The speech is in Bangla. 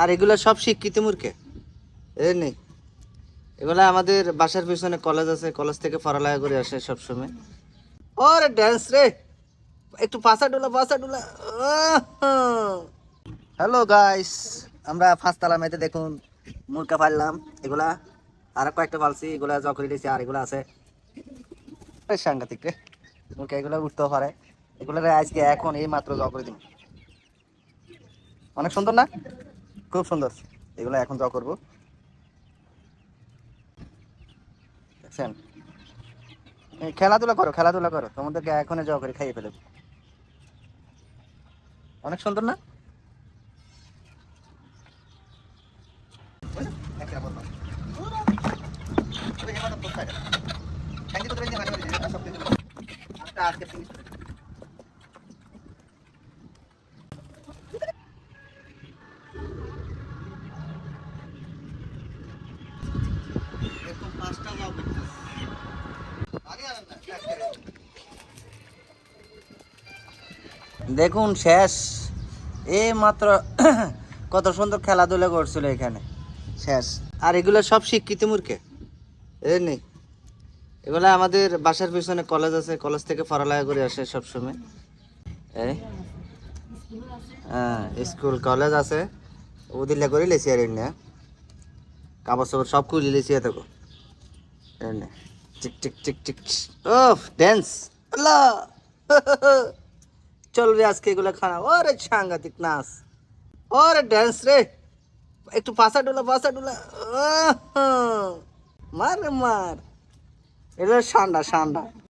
আর এগুলো সব শিক্ষিত মূর্খে? এ নেই। এগুলো আমাদের বাসার পিছনে কলেজ আছে কলেজ থেকে পড়ালেখা করে আসে সবসময়। ওরে ড্যান্স রে! একটু পাশা ডোলা পাশা ডোলা। হ্যালো গাইস আমরা পাঁচতলা মেয়েতে দেখুন মুরকা পারলাম এগুলা আর কয়েকটা পালছি, এগুলা জকরি দিয়েছি, আর এগুলো আছে। সাংঘাতিক রে। মুরকা এগুলো উঠতেও পারে। এগুলো আজকে এখন এই মাত্র জকরি দিন অনেক সুন্দর না? খুব সুন্দর। এগুলো এখন যাও করব। দেখছেন? খেলাধুলা করো খেলাধুলা করো। তোমাদেরকে এখনই যাও করে খাইয়ে ফেলে অনেক সুন্দর না? দেখুন, শেষ। এই মাত্র কত সুন্দর খেলাধুলা করছিল এখানে। শেষ। আর এগুলো সব শিক্ষিত মূর্খে। এ নেই। এগুলো আমাদের বাসার পিছনে কলেজ আছে কলেজ থেকে পড়ালেখা করে আসে সবসময়। এই। হ্যাঁ স্কুল কলেজ আছে। ওদিল্লা করে লেছি আর এনে। কাপড় সাপড় সব খুলে লেছি এত টিক টিক টিক টিক ও ড্যান্স আল্লাহ! চলবে আজকে এগুলো খানা ওরে সাংঘাতিক নাচ। ওরে ড্যান্স রে। একটু পাশা ডোলা পাশা ডোলা। মার মার। এগুলো সান্ডা সান্ডা।